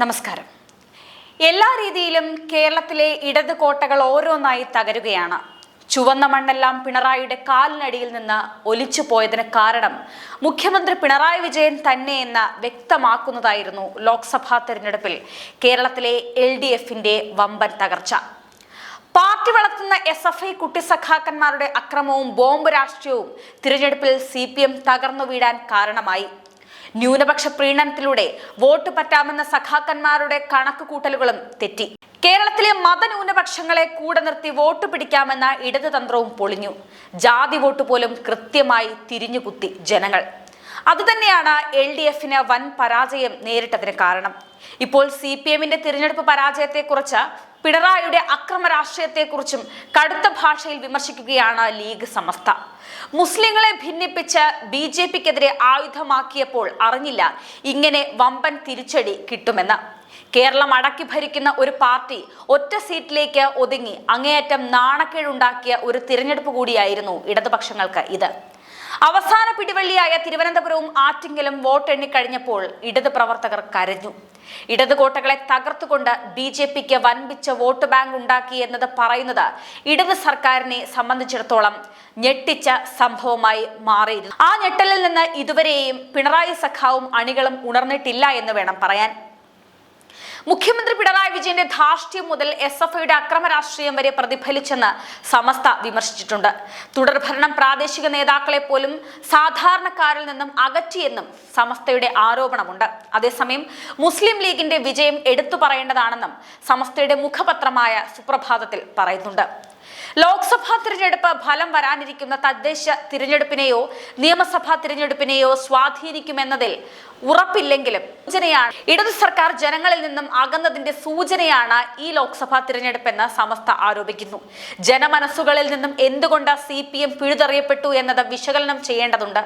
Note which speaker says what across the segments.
Speaker 1: നമസ്കാരം. എല്ലാ രീതിയിലും കേരളത്തിലെ ഇടത് കോട്ടകൾ ഓരോന്നായി തകരുകയാണ്. ചുവന്ന മണ്ണെല്ലാം പിണറായിയുടെ കാലിനടിയിൽ നിന്ന് ഒലിച്ചു പോയതിന് കാരണം മുഖ്യമന്ത്രി പിണറായി വിജയൻ തന്നെ തന്നെയെന്ന് വ്യക്തമാക്കുന്നതായിരുന്നു ലോക്സഭാ തെരഞ്ഞെടുപ്പിൽ കേരളത്തിലെ എൽ ഡി എഫിന്റെ വമ്പൻ തകർച്ച. പാർട്ടി വളർത്തുന്ന എസ് എഫ് ഐ കുട്ടിസഖാക്കന്മാരുടെ അക്രമവും ബോംബ് രാഷ്ട്രീയവും തിരഞ്ഞെടുപ്പിൽ സി പി എം തകർന്നു വീഴാൻ കാരണമായി. ന്യൂനപക്ഷ പ്രീണനത്തിലൂടെ വോട്ട് പറ്റാമെന്ന സഖാക്കന്മാരുടെ കണക്ക് കൂട്ടലുകളും തെറ്റി. കേരളത്തിലെ മതന്യൂനപക്ഷങ്ങളെ കൂടെ നിർത്തി വോട്ട് പിടിക്കാമെന്ന ഇടതുതന്ത്രവും പൊളിഞ്ഞു. ജാതി വോട്ട് പോലും കൃത്യമായി തിരിഞ്ഞുകുത്തി ജനങ്ങൾ. അതുതന്നെയാണ് എൽ ഡി എഫിന് വൻ പരാജയം നേരിട്ടതിന് കാരണം. ഇപ്പോൾ സി പി എമ്മിന്റെ തിരഞ്ഞെടുപ്പ് പരാജയത്തെക്കുറിച്ച് പിണറായിയുടെ അക്രമ രാഷ്ട്രീയത്തെക്കുറിച്ചും കടുത്ത ഭാഷയിൽ വിമർശിക്കുകയാണ് ലീഗ് സമസ്ത. മുസ്ലിങ്ങളെ ഭിന്നിപ്പിച്ച് ബി ജെ പിക്കെതിരെ ആയുധമാക്കിയപ്പോൾ അറിഞ്ഞില്ല ഇങ്ങനെ വമ്പൻ തിരിച്ചടി കിട്ടുമെന്ന്. കേരളം അടക്കി ഭരിക്കുന്ന ഒരു പാർട്ടി ഒറ്റ സീറ്റിലേക്ക് ഒതുങ്ങി അങ്ങേയറ്റം നാണക്കേടുണ്ടാക്കിയ ഒരു തിരഞ്ഞെടുപ്പ് കൂടിയായിരുന്നു ഇടതുപക്ഷങ്ങൾക്ക് ഇത്. അവസാന പിടിവള്ളിയായ തിരുവനന്തപുരവും ആറ്റിങ്ങലും വോട്ടെണ്ണിക്കഴിഞ്ഞപ്പോൾ ഇടത് പ്രവർത്തകർ കരഞ്ഞു. ഇടത് കോട്ടകളെ തകർത്തുകൊണ്ട് ബി ജെ പിക്ക് വൻപിച്ച വോട്ട് ബാങ്ക് ഉണ്ടാക്കി എന്നത് പറയുന്നത് ഇടത് സർക്കാരിനെ സംബന്ധിച്ചിടത്തോളം ഞെട്ടിച്ച സംഭവമായി മാറിയിരുന്നു. ആ ഞെട്ടലിൽ നിന്ന് ഇതുവരെയും പിണറായി സഖാവും അണികളും ഉണർന്നിട്ടില്ല എന്ന് വേണം പറയാൻ. മുഖ്യമന്ത്രി പിണറായി വിജയന്റെ ധാർഷ്ട്യം മുതൽ എസ് എഫ് ഐയുടെ അക്രമ രാഷ്ട്രീയം വരെ പ്രതിഫലിച്ചെന്ന് സമസ്ത വിമർശിച്ചിട്ടുണ്ട്. തുടർഭരണം പ്രാദേശിക നേതാക്കളെ പോലും സാധാരണക്കാരിൽ നിന്നും അകറ്റിയെന്നും സമസ്തയുടെ ആരോപണമുണ്ട്. അതേസമയം മുസ്ലിം ലീഗിന്റെ വിജയം എടുത്തു പറയേണ്ടതാണെന്നും സമസ്തയുടെ മുഖപത്രമായ സുപ്രഭാതത്തിൽ പറയുന്നുണ്ട്. ലോക്സഭാ തിരഞ്ഞെടുപ്പ് ഫലം വരാനിരിക്കുന്ന തദ്ദേശ തിരഞ്ഞെടുപ്പിനെയോ നിയമസഭാ തിരഞ്ഞെടുപ്പിനെയോ സ്വാധീനിക്കുമെന്നതിൽ ഉറപ്പില്ലെങ്കിലും സൂചനയാണ്. ഇടതു സർക്കാർ ജനങ്ങളിൽ നിന്നും അകന്നതിന്റെ സൂചനയാണ് ഈ ലോക്സഭാ തിരഞ്ഞെടുപ്പെന്ന് സമസ്ത ആരോപിക്കുന്നു. ജനമനസ്സുകളിൽ നിന്നും എന്തുകൊണ്ട് സി പി എം പിഴുതെറിയപ്പെട്ടു എന്നത് വിശകലനം ചെയ്യേണ്ടതുണ്ട്.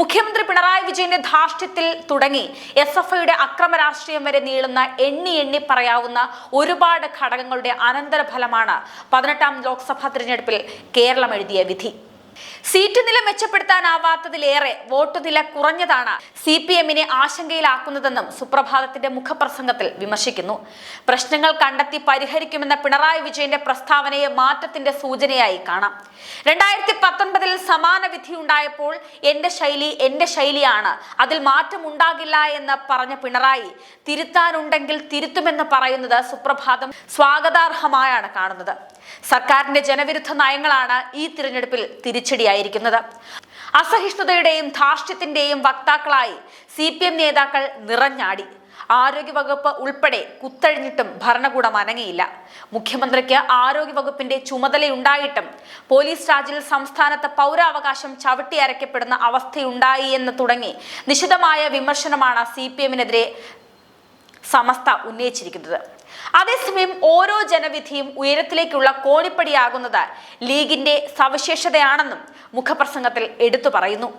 Speaker 1: മുഖ്യമന്ത്രി പിണറായി വിജയന്റെ ധാർഷ്ട്യത്തിൽ തുടങ്ങി എസ് എഫ് ഐയുടെ അക്രമ രാഷ്ട്രീയം വരെ നീളുന്ന എണ്ണി എണ്ണി പറയാവുന്ന ഒരുപാട് ഘടകങ്ങളുടെ അനന്തരഫലമാണ് പതിനെട്ടാം ലോക്സഭാ തിരഞ്ഞെടുപ്പിൽ കേരളം എഴുതിയ വിധി. സീറ്റ് നില മെച്ചപ്പെടുത്താനാവാത്തതിലേറെ വോട്ട് നില കുറഞ്ഞതാണ് സി പി എമ്മിനെ ആശങ്കയിലാക്കുന്നതെന്നും സുപ്രഭാതത്തിന്റെ മുഖപ്രസംഗത്തിൽ വിമർശിക്കുന്നു. പ്രശ്നങ്ങൾ കണ്ടെത്തി പരിഹരിക്കുമെന്ന പിണറായി വിജയന്റെ പ്രസ്താവനയെ മാറ്റത്തിന്റെ സൂചനയായി കാണാം. രണ്ടായിരത്തി പത്തൊൻപതിൽ സമാന വിധി ഉണ്ടായപ്പോൾ എന്റെ ശൈലി എന്റെ ശൈലിയാണ്. അതിൽ മാറ്റം ഉണ്ടാകില്ല എന്ന് പറഞ്ഞ പിണറായി തിരുത്താനുണ്ടെങ്കിൽ തിരുത്തുമെന്ന് പറയുന്നത് സുപ്രഭാതം സ്വാഗതാർഹമായാണ് കാണുന്നത്. സർക്കാരിന്റെ ജനവിരുദ്ധ നയങ്ങളാണ് ഈ തിരഞ്ഞെടുപ്പിൽ തിരിച്ചടിയായിരിക്കുന്നത്. അസഹിഷ്ണുതയുടെയും ധാർഷ്ട്യത്തിന്റെയും വക്താക്കളായി സി പി എം നേതാക്കൾ നിറഞ്ഞാടി. ആരോഗ്യവകുപ്പ് ഉൾപ്പെടെ കുത്തഴിഞ്ഞിട്ടും ഭരണകൂടം അനങ്ങിയില്ല. മുഖ്യമന്ത്രിക്ക് ആരോഗ്യവകുപ്പിന്റെ ചുമതലയുണ്ടായിട്ടും പോലീസ് രാജിൽ സംസ്ഥാനത്ത് പൗരാവകാശം ചവിട്ടി അരയ്ക്കപ്പെടുന്ന അവസ്ഥയുണ്ടായി എന്ന് തുടങ്ങി നിശിതമായ വിമർശനമാണ് സി പി എമ്മിനെതിരെ സമസ്ത ഉന്നയിച്ചിരിക്കുന്നത്. അതേസമയം ഓരോ ജനവിധിയും ഉയരത്തിലേക്കുള്ള കോണിപ്പടിയാകുന്നത് ലീഗിന്റെ സവിശേഷതയാണെന്നും മുഖപ്രസംഗത്തിൽ എടുത്തു പറയുന്നു.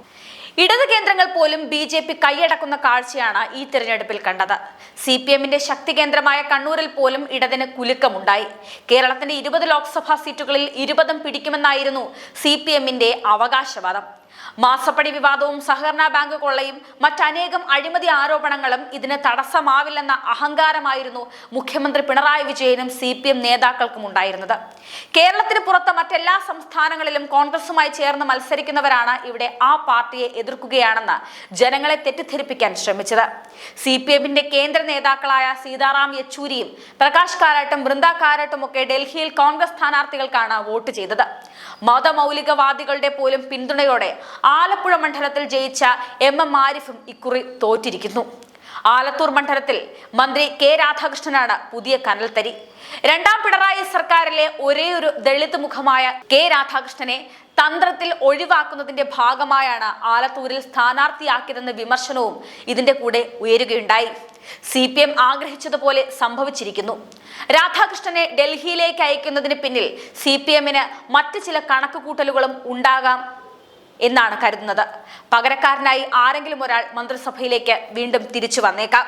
Speaker 1: ഇടത് കേന്ദ്രങ്ങൾ പോലും ബി ജെ പി കൈയടക്കുന്ന കാഴ്ചയാണ് ഈ തിരഞ്ഞെടുപ്പിൽ കണ്ടത്. സി പി എമ്മിന്റെ ശക്തി കേന്ദ്രമായ കണ്ണൂരിൽ പോലും ഇടതിന് കുലുക്കമുണ്ടായി. കേരളത്തിന്റെ ഇരുപത് ലോക്സഭാ സീറ്റുകളിൽ ഇരുപതും പിടിക്കുമെന്നായിരുന്നു സി പി എമ്മിന്റെ അവകാശവാദം. മാസപ്പടി വിവാദവും സഹകരണ ബാങ്ക് കൊള്ളയും മറ്റനേകം അഴിമതി ആരോപണങ്ങളും ഇതിന് തടസ്സമാവില്ലെന്ന അഹങ്കാരമായിരുന്നു മുഖ്യമന്ത്രി പിണറായി വിജയനും സി പി എം നേതാക്കൾക്കും ഉണ്ടായിരുന്നത്. കേരളത്തിന് പുറത്ത് മറ്റെല്ലാ സംസ്ഥാനങ്ങളിലും കോൺഗ്രസുമായി ചേർന്ന് മത്സരിക്കുന്നവരാണ് ഇവിടെ ആ പാർട്ടിയെ എതിർക്കുകയാണെന്ന് ജനങ്ങളെ തെറ്റിദ്ധരിപ്പിക്കാൻ ശ്രമിച്ചത്. സി പി എമ്മിന്റെ കേന്ദ്ര നേതാക്കളായ സീതാറാം യെച്ചൂരിയും പ്രകാശ് കാരാട്ടും വൃന്ദ കാരാട്ടും ഒക്കെ ഡൽഹിയിൽ കോൺഗ്രസ് സ്ഥാനാർത്ഥികൾക്കാണ് വോട്ട് ചെയ്തത്. മതമൗലികവാദികളുടെ പോലും പിന്തുണയോടെ ആലപ്പുഴ മണ്ഡലത്തിൽ ജയിച്ച എം എം ആരിഫും ഇക്കുറി തോറ്റിരിക്കുന്നു. ആലത്തൂർ മണ്ഡലത്തിൽ മന്ത്രി കെ രാധാകൃഷ്ണനാണ് പുതിയ കനൽത്തരി രണ്ടാം പിണറായി സർക്കാരിലെ ഒരേയൊരു ദളിത് മുഖമായ കെ രാധാകൃഷ്ണനെ തന്ത്രത്തിൽ ഒഴിവാക്കുന്നതിന്റെ ഭാഗമായാണ് ആലത്തൂരിൽ സ്ഥാനാർത്ഥിയാക്കിയതെന്ന വിമർശനവും ഇതിന്റെ കൂടെ ഉയരുകയുണ്ടായി. സി പി എം ആഗ്രഹിച്ചതുപോലെ സംഭവിച്ചിരിക്കുന്നു. രാധാകൃഷ്ണനെ ഡൽഹിയിലേക്ക് അയക്കുന്നതിന് പിന്നിൽ സി പി എമ്മിന് മറ്റ് ചില കണക്കുകൂട്ടലുകളും ഉണ്ടാകാം എന്നാണ് കരുതുന്നത്. പകരക്കാരനായി ആരെങ്കിലും ഒരാൾ മന്ത്രിസഭയിലേക്ക് വീണ്ടും തിരിച്ചു വന്നേക്കാം.